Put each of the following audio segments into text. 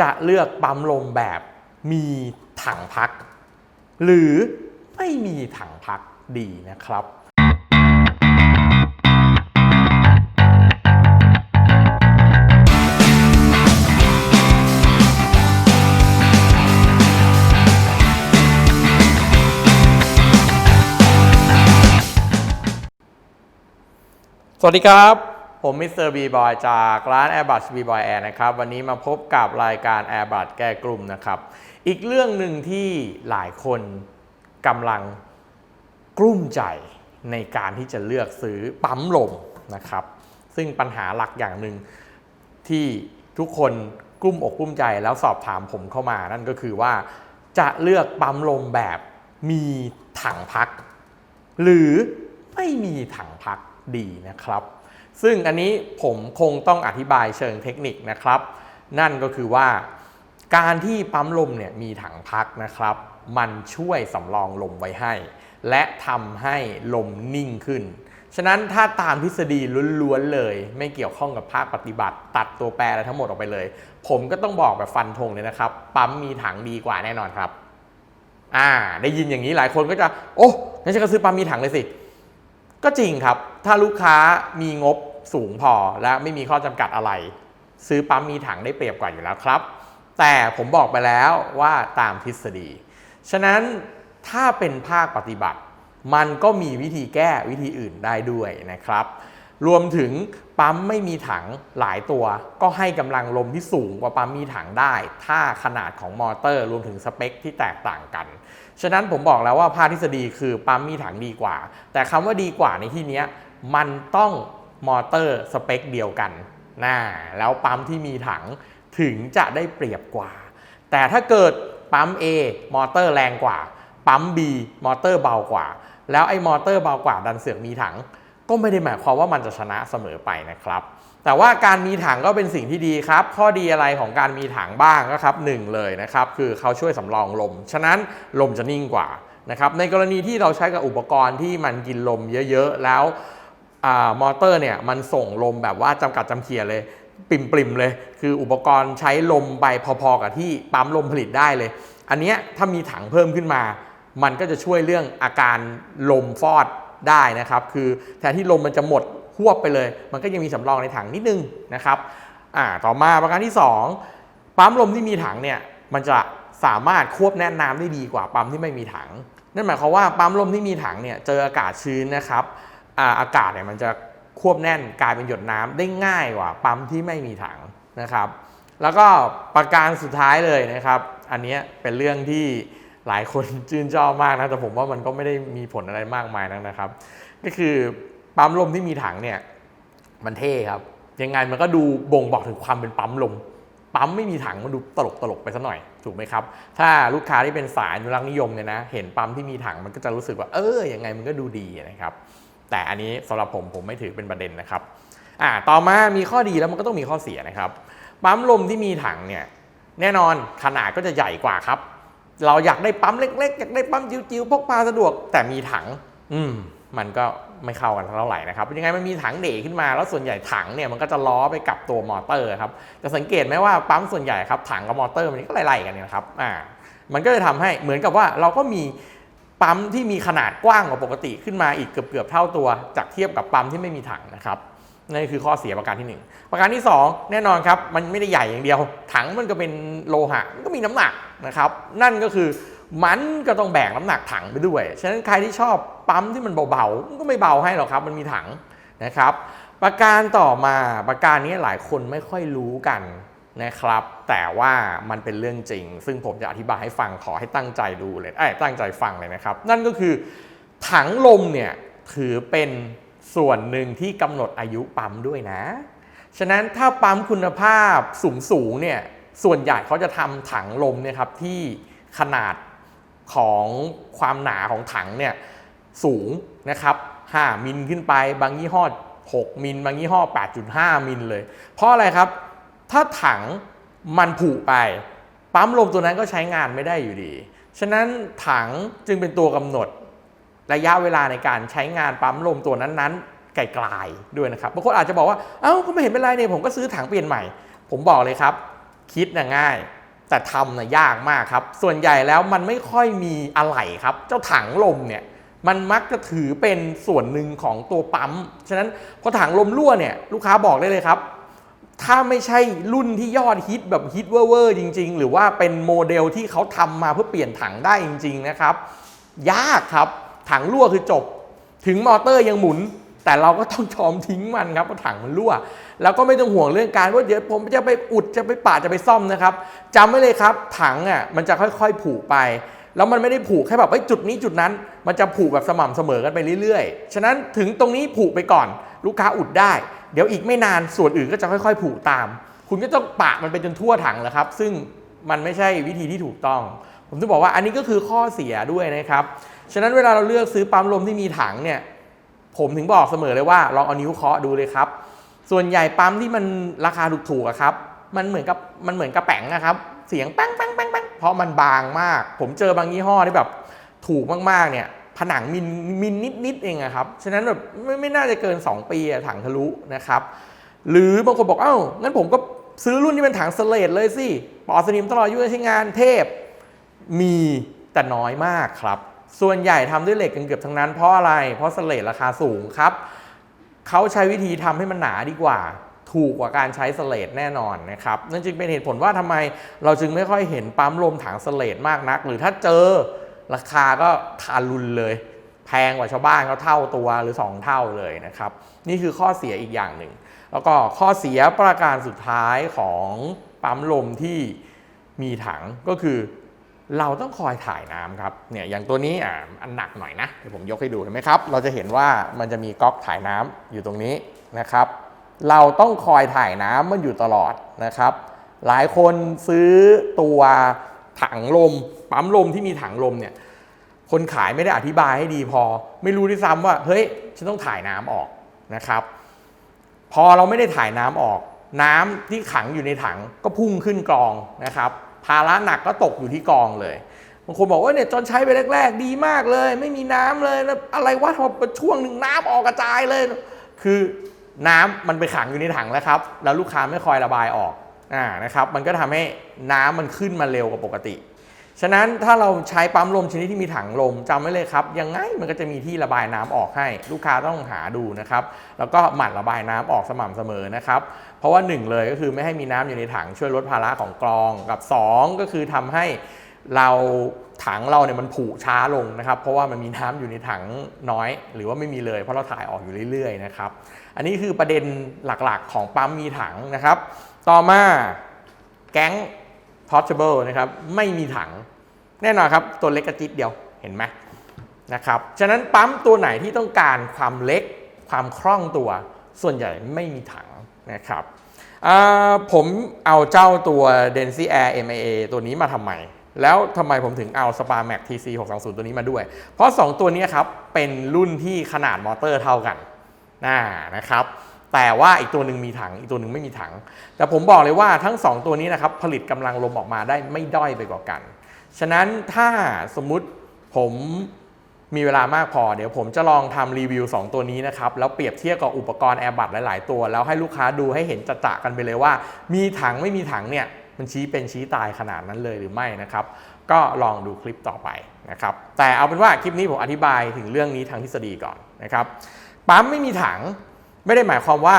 จะเลือกปั๊มลมแบบมีถังพัก หรือไม่มีถังพักดีนะครับสวัสดีครับ ผมมิสเตอร์บีบอยจากร้าน Airbus b b o y Air นะครับ วันนี้มาพบกับรายการ Airbus แก้กลุ่มนะครับ อีกเรื่องหนึ่งที่หลายคนกำลังกลุ้มใจในการที่จะเลือกซื้อปั๊มลมนะครับ ซึ่งปัญหาหลักอย่างหนึ่งที่ทุกคนกลุ้มอกกลุ้มใจแล้วสอบถามผมเข้ามา นั่นก็คือว่าจะเลือกปั๊มลมแบบมีถังพัก หรือไม่มีถังพักดีนะครับ ซึ่งอันนี้ผมคงต้องอธิบายเชิงเทคนิคนะครับ นั่นก็คือว่าการที่ปั๊มลมเนี่ยมีถังพักนะครับ มันช่วยสำรองลมไว้ให้ และทำให้ลมนิ่งขึ้น ฉะนั้นถ้าตามทฤษฎีล้วนๆเลย ไม่เกี่ยวข้องกับภาคปฏิบัติ ตัดตัวแปรอะไรทั้งหมดออกไปเลย ผมก็ต้องบอกแบบฟันธงเลยนะครับ ปั๊มมีถังดีกว่าแน่นอนครับอ่าได้ยินอย่างนี้หลายคนก็จะ โอ้งั้นฉันก็ซื้อปั๊มมีถังเลยสิ ก็จริงครับ ถ้าลูกค้ามีงบ สูงพอและไม่มีข้อจำกัดอะไร ซื้อปั๊มมีถังได้เปรียบกว่าอยู่แล้วครับ แต่ผมบอกไปแล้วว่าตามทฤษฎี ฉะนั้นถ้าเป็นภาคปฏิบัติ มันก็มีวิธีแก้วิธีอื่นได้ด้วยนะครับ รวมถึงปั๊มไม่มีถังหลายตัว ก็ให้กำลังลมที่สูงกว่าปั๊มมีถังได้ ถ้าขนาดของมอเตอร์ รวมถึงสเปคที่แตกต่างกัน ฉะนั้นผมบอกแล้วว่าภาคทฤษฎีคือปั๊มมีถังดีกว่า แต่คำว่าดีกว่าในที่นี้มันต้อง มอเตอร์สเปคเดียวกันนะแล้วปั๊มที่มีถังถึงจะได้เปรียบกว่า แต่ถ้าเกิดปั๊ม A มอเตอร์แรงกว่า ปั๊ม B มอเตอร์เบากว่า แล้วไอ้มอเตอร์เบากว่าดันเสือกมีถัง ก็ไม่ได้หมายความว่ามันจะชนะเสมอไปนะครับ แต่ว่าการมีถังก็เป็นสิ่งที่ดีครับ ข้อดีอะไรของการมีถังบ้างก็ครับหนึ่งเลยนะครับ คือเขาช่วยสำรองลม ฉะนั้นลมจะนิ่งกว่านะครับ ในกรณีที่เราใช้กับอุปกรณ์ที่มันกินลมเยอะๆแล้ว มอเตอร์เนี่ยมันส่งลมแบบว่าจำกัดจำเขียเลยปิ่มๆเลย คืออุปกรณ์ใช้ลมไปพอๆกับที่ปั๊มลมผลิตได้เลย อันเนี้ยถ้ามีถังเพิ่มขึ้นมา มันก็จะช่วยเรื่องอาการลมฟอดได้นะครับ คือแทนที่ลมมันจะหมดหวบไปเลย มันก็ยังมีสำรองในถังนิดนึงนะครับอ่าต่อมาประการที่ 2 ปั๊มลมที่มีถังเนี่ยมันจะสามารถควบแน่นน้ำได้ดีกว่าปั๊มที่ไม่มีถัง นั่นหมายความว่าปั๊มลมที่มีถังเนี่ยเจออากาศชื้นนะครับ อาอากาศเนี่ยมันจะควบแน่นกลายเป็นหยดน้ำได้ง่ายกว่าปั๊มที่ไม่มีถังนะครับ แล้วก็ประการสุดท้ายเลยนะครับ อันนี้เป็นเรื่องที่หลายคนชื่นชอบมากนะแต่ผมว่ามันก็ไม่ได้มีผลอะไรมากมายนักนะครับ ก็คือปั๊มลมที่มีถังเนี่ยมันเท่ครับ ยังไงมันก็ดูบ่งบอกถึงความเป็นปั๊มลมปั๊มไม่มีถังมันดูตลกตลกไปซะหน่อยถูกไหมครับ ถ้าลูกค้าที่เป็นสายอนุรักษ์นิยมเนี่ยนะเห็นปั๊มที่มีถังมันก็จะรู้สึกว่าเออยังไงมันก็ดูดีนะครับ แต่อันนี้สำหรับผมผมไม่ถือเป็นประเด็นนะครับอ่าต่อมามีข้อดีแล้วมันก็ต้องมีข้อเสียนะครับปั๊มลมที่มีถังเนี่ยแน่นอนขนาดก็จะใหญ่กว่าครับ เราอยากได้ปั๊มเล็ก ๆ อยากได้ปั๊มจิ๋วๆพกพาสะดวก แต่มีถัง อืมมันก็ไม่เข้ากันเท่าไหร่นะครับยังไงมันมีถังเดขึ้นมาแล้วส่วนใหญ่ถังเนี่ยมันก็จะล้อไปกับตัวมอเตอร์ครับจะสังเกตไหมว่าปั๊มส่วนใหญ่ครับถังกับมอเตอร์มันก็ไล่ๆกันนะครับอ่ามันก็จะทำให้เหมือนกับว่าเราก็มี ปั๊มที่มีขนาดกว้างกว่าปกติขึ้นมาอีกเกือบๆเท่าตัว จากเทียบกับปั๊มที่ไม่มีถังนะครับนั่นคือข้อเสียประการที่ 1 ประการที่ 2 แน่นอนครับ มันไม่ได้ใหญ่อย่างเดียว ถังมันก็เป็นโลหะมันก็มีน้ำหนักนะครับ นั่นก็คือมันก็ต้องแบกน้ำหนักถังไปด้วย ฉะนั้นใครที่ชอบปั๊มที่มันเบาๆมันก็ไม่เบาให้หรอกครับ มันมีถังนะครับ ประการต่อมาประการนี้หลายคนไม่ค่อยรู้กัน นะครับ แต่ว่ามันเป็นเรื่องจริง ซึ่งผมจะอธิบายให้ฟังขอให้ตั้งใจดูเลยเอ้ตั้งใจฟังเลยนะครับ นั่นก็คือถังลมเนี่ยถือเป็นส่วนหนึ่งที่กำหนดอายุปั๊มด้วยนะ ฉะนั้นถ้าปั๊มคุณภาพสูงสูงเนี่ยส่วนใหญ่เขาจะทำถังลมเนี่ยครับที่ขนาดของความหนาของถังเนี่ยสูงนะครับ5มิลขึ้นไปบางยี่ห้อ 6 มิลบางยี่ห้อ 8.5 มิลเลย เพราะอะไรครับ ถ้าถังมันผุไป ปั๊มลมตัวนั้นก็ใช้งานไม่ได้อยู่ดี ฉะนั้นถังจึงเป็นตัวกำหนด ระยะเวลาในการใช้งานปั๊มลมตัวนั้นๆไกลๆด้วยนะครับบางคนอาจจะบอกว่าเอ้าก็ไม่เห็นเป็นไรเนี่ยผมก็ซื้อถังเปลี่ยนใหม่ ผมบอกเลยครับ คิดนะง่าย แต่ทำนะยากมากครับ ส่วนใหญ่แล้วมันไม่ค่อยมีอะไหล่ครับ เจ้าถังลมเนี่ยมันมักจะถือเป็นส่วนหนึ่งของตัวปั๊ม ฉะนั้นพอถังลมรั่วเนี่ยลูกค้าบอกได้เลยครับ ถ้าไม่ใช่รุ่นที่ยอดฮิตแบบฮิตเวอร์จริง ๆ หรือว่าเป็นโมเดลที่เขาทำมาเพื่อเปลี่ยนถังได้จริง ๆ นะครับ ยากครับ ถังรั่วคือจบ ถึงมอเตอร์ยังหมุน แต่เราก็ต้องยอมทิ้งมันครับเพราะถังมันรั่ว แล้วก็ไม่ต้องห่วงเรื่องการว่าเดี๋ยวผมจะไปอุดจะไปปาดจะไปซ่อมนะครับจำไว้เลยครับ ถังอะมันจะค่อยๆผูกไป แล้วมันไม่ได้ผูกแค่แบบไอ้จุดนี้จุดนั้น มันจะผูกแบบสม่ำเสมอกันไปเรื่อยๆ ฉะนั้นถึงตรงนี้ผูกไปก่อน ลูกค้าอุดได้ เดี๋ยวอีกไม่นานส่วนอื่นก็จะค่อยๆ ผูกตาม คุณก็ต้องปะมันไปจนทั่วถังแล้วครับ ซึ่งมันไม่ใช่วิธีที่ถูกต้อง ผมจะบอกว่าอันนี้ก็คือข้อเสียด้วยนะครับ ฉะนั้นเวลาเราเลือกซื้อปั๊มลมที่มีถังเนี่ย ผมถึงบอกเสมอเลยว่าลองเอานิ้วเคาะดูเลยครับ ส่วนใหญ่ปั๊มที่มันราคาถูกๆครับ มันเหมือนกับมันเหมือนกระแป๋งนะครับ เสียงแป้งแราะมันบางมาก ผมเจอบางยี่ห้อที่แบบถูกมากๆเนี่ยผนังมินมินนิดๆเองอะครับ ฉะนั้นแบบไม่ไม่น่าจะเกิน 2 ปีถังทะลุนะครับ หรือบางคนบอกเอ้างั้นผมก็ซื้อรุ่นที่เป็นถังสเลดเลยสิปอสนิมตลอดอายุใช้งานเทพ มีแต่น้อยมากครับ ส่วนใหญ่ทำด้วยเหล็กกันเกือบทั้งนั้นเพราะอะไร เพราะสเลดราคาสูงครับเขาใช้วิธีทำให้มันหนาดีกว่า ถูกกว่าการใช้สเลดแน่นอนนะครับนั่นจึงเป็นเหตุผลว่าทำไมเราจึงไม่ค่อยเห็นปั๊มลมถังสเลดมากนัก หรือถ้าเจอราคาก็ทารุนเลย แพงกว่าชาวบ้านเขาเท่าตัวหรือ 2 เท่าเลยนะครับ นี่คือข้อเสียอีกอย่างหนึ่ง แล้วก็ข้อเสียประการสุดท้ายของปั๊มลมที่มีถังก็คือเราต้องคอยถ่ายน้ำครับเนี่ยอย่างตัวนี้อ่าอันหนักหน่อยนะเดี๋ยวผมยกให้ดูเห็นไหมครับ เราจะเห็นว่ามันจะมีก๊อกถ่ายน้ำอยู่ตรงนี้นะครับ เราต้องคอยถ่ายน้ำมันอยู่ตลอดนะครับ หลายคนซื้อตัวถังลม ปั๊มลมที่มีถังลมเนี่ย คนขายไม่ได้อธิบายให้ดีพอ ไม่รู้ด้วยซ้ำว่า เฮ้ย ฉันต้องถ่ายน้ำออกนะครับ พอเราไม่ได้ถ่ายน้ำออก น้ำที่ขังอยู่ในถังก็พุ่งขึ้นกรองนะครับ ภาระหนักก็ตกอยู่ที่กองเลยบางคนบอกว่าเนี่ยจนใช้ไปแรก ๆ ดีมากเลย ไม่มีน้ำเลยแล้วอะไรวะทำไมช่วงหนึ่งน้ำออกกระจายเลย คือ น้ำมันไปขังอยู่ในถังแล้วครับ แล้วลูกค้าไม่คอยระบายออกอ่านะครับมันก็ทำให้น้ำมันขึ้นมาเร็วกว่าปกติ ฉะนั้นถ้าเราใช้ปั๊มลมชนิดที่มีถังลมจำไว้เลยครับ ยังไงมันก็จะมีที่ระบายน้ำออกให้ ลูกค้าต้องหาดูนะครับ แล้วก็หมั่นระบายน้ำออกสม่ำเสมอนะครับ เพราะว่าหนึ่งเลยก็คือไม่ให้มีน้ำอยู่ในถังช่วยลดภาระของกรองกับสองก็คือทำให้ เราถังเราเนี่ยมันผุช้าลงนะครับ เพราะว่ามันมีน้ำอยู่ในถังน้อย หรือว่าไม่มีเลย เพราะเราถ่ายออกอยู่เรื่อยๆนะครับ อันนี้คือประเด็นหลักๆของปั๊มมีถังนะครับ ต่อมาแก๊ง portable นะครับไม่มีถังแน่นอนครับ ตัวเล็กกระจิตเดียวเห็นไหมนะครับฉะนั้นปั๊มตัวไหนที่ต้องการความเล็กความคล่องตัว ส่วนใหญ่ไม่มีถังนะครับผมเอาเจ้าตัว Density Air MIA ตัวนี้มาทำไม แล้วทำไมผมถึงเอา Spa Max TC 620 ตัวนี้มาด้วย เพราะ 2 ตัวนี้ครับเป็นรุ่นที่ขนาดมอเตอร์เท่ากันน่านะครับแต่ว่าอีกตัวหนึ่งมีถังอีกตัวหนึ่งไม่มีถัง แต่ผมบอกเลยว่าทั้ง 2 ตัวนี้นะครับผลิตกำลังลมออกมาได้ไม่ด้อยไปกว่ากัน ฉะนั้นถ้าสมมุติผมมีเวลามากพอ เดี๋ยวผมจะลองทำรีวิว 2 ตัวนี้นะครับ แล้วเปรียบเทียบกับอุปกรณ์แอร์บัตหลาย ๆ ตัว แล้วให้ลูกค้าดูให้เห็นจะๆกันไปเลยว่า มีถังไม่มีถังเนี่ย มันชี้เป็นชี้ตายขนาดนั้นเลยหรือไม่นะครับ ก็ลองดูคลิปต่อไปนะครับ แต่เอาเป็นว่าคลิปนี้ผมอธิบายถึงเรื่องนี้ทางทฤษฎีก่อนนะครับ ปั๊มไม่มีถังไม่ได้หมายความว่า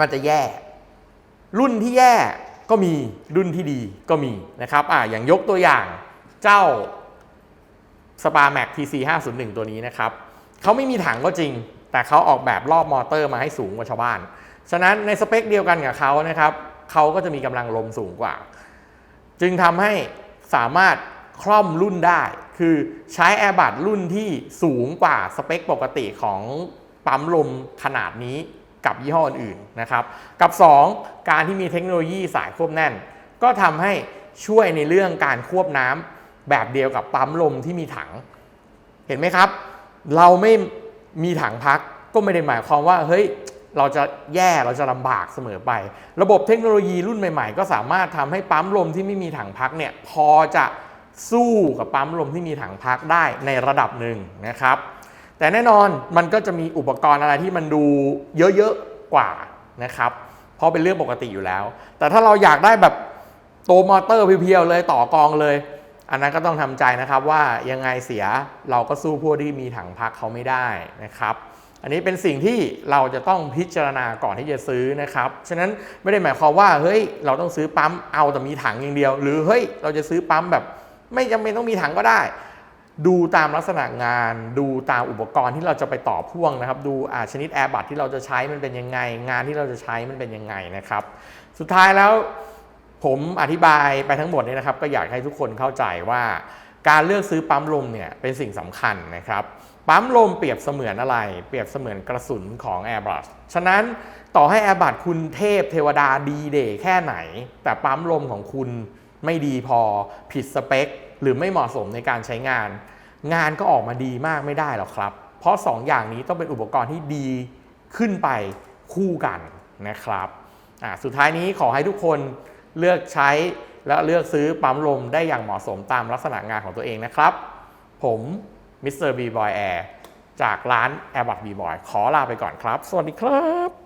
มันจะแย่ รุ่นที่แย่ก็มีรุ่นที่ดีก็มีนะครับอ่าอย่างยกตัวอย่างเจ้า s p a m a x TC 501ตัวนี้นะครับเขาไม่มีถังก็จริง แต่เขาออกแบบรอบมอเตอร์มาให้สูงกว่าชาวบ้าน ฉะนั้นในสเปคเดียวกันกับเขานะครับ เขาก็จะมีกำลังลมสูงกว่า จึงทำให้สามารถคล่อมรุ่นได้ คือใช้แอร์บัตรุ่นที่สูงกว่าสเปคปกติของปั๊มลมขนาดนี้กับยี่ห้ออื่นๆนะครับ กับ 2 การที่มีเทคโนโลยีสายควบแน่น ก็ทำให้ช่วยในเรื่องการควบน้ำแบบเดียวกับปั๊มลมที่มีถัง เห็นไหมครับ เราไม่มีถังพักก็ไม่ได้หมายความว่าเฮ้ย เราจะแย่เราจะลำบากเสมอไป ระบบเทคโนโลยีรุ่นใหม่ ๆ ก็สามารถทำให้ปั๊มลมที่ไม่มีถังพักเนี่ยพอจะสู้กับปั๊มลมที่มีถังพักได้ในระดับหนึ่งนะครับ แต่แน่นอนมันก็จะมีอุปกรณ์อะไรที่มันดูเยอะๆกว่านะครับ เพราะเป็นเรื่องปกติอยู่แล้ว แต่ถ้าเราอยากได้แบบตัวมอเตอร์เพียวๆเลยต่อกองเลย อันนั้นก็ต้องทำใจนะครับว่ายังไงเสียเราก็สู้พวกที่มีถังพักเขาไม่ได้นะครับ อันนี้เป็นสิ่งที่เราจะต้องพิจารณาก่อนที่จะซื้อนะครับ ฉะนั้นไม่ได้หมายความว่าเฮ้ยเราต้องซื้อปั๊มเอาแต่มีถังอย่างเดียว หรือเฮ้ยเราจะซื้อปั๊มแบบ ไม่จำเป็นต้องมีถังก็ได้ ดูตามลักษณะงาน ดูตามอุปกรณ์ที่เราจะไปต่อพ่วงนะครับ ดูอาชนิดแอร์บัตที่เราจะใช้มันเป็นยังไง งานที่เราจะใช้มันเป็นยังไงนะครับ สุดท้ายแล้วผมอธิบายไปทั้งหมดเนี่ยนะครับ ก็อยากให้ทุกคนเข้าใจว่าการเลือกซื้อปั๊มลมเนี่ยเป็นสิ่งสำคัญนะครับ ปั๊มลมเปรียบเสมือนอะไร เปรียบเสมือนกระสุนของ Airbus ฉะนั้นต่อให้ Airbus คุณเทพเทวดาดีเดย์แค่ไหน แต่ปั๊มลมของคุณไม่ดีพอผิดสเปค หรือไม่เหมาะสมในการใช้งาน งานก็ออกมาดีมากไม่ได้หรอกครับ เพราะ 2ออย่างนี้ต้องเป็นอุปกรณ์ที่ดีขึ้นไปคู่กันนะครับสุดท้ายนี้ขอให้ทุกคนเลือกใช้และเลือกซื้อปั๊มลมได้อย่างเหมาะสมตามลักษณะงานของตัวเองนะครับ ผม มิสเตอร์บีบอยแอร์จากร้านแอร์บัตบีบอยขอลาไปก่อนครับ สวัสดีครับ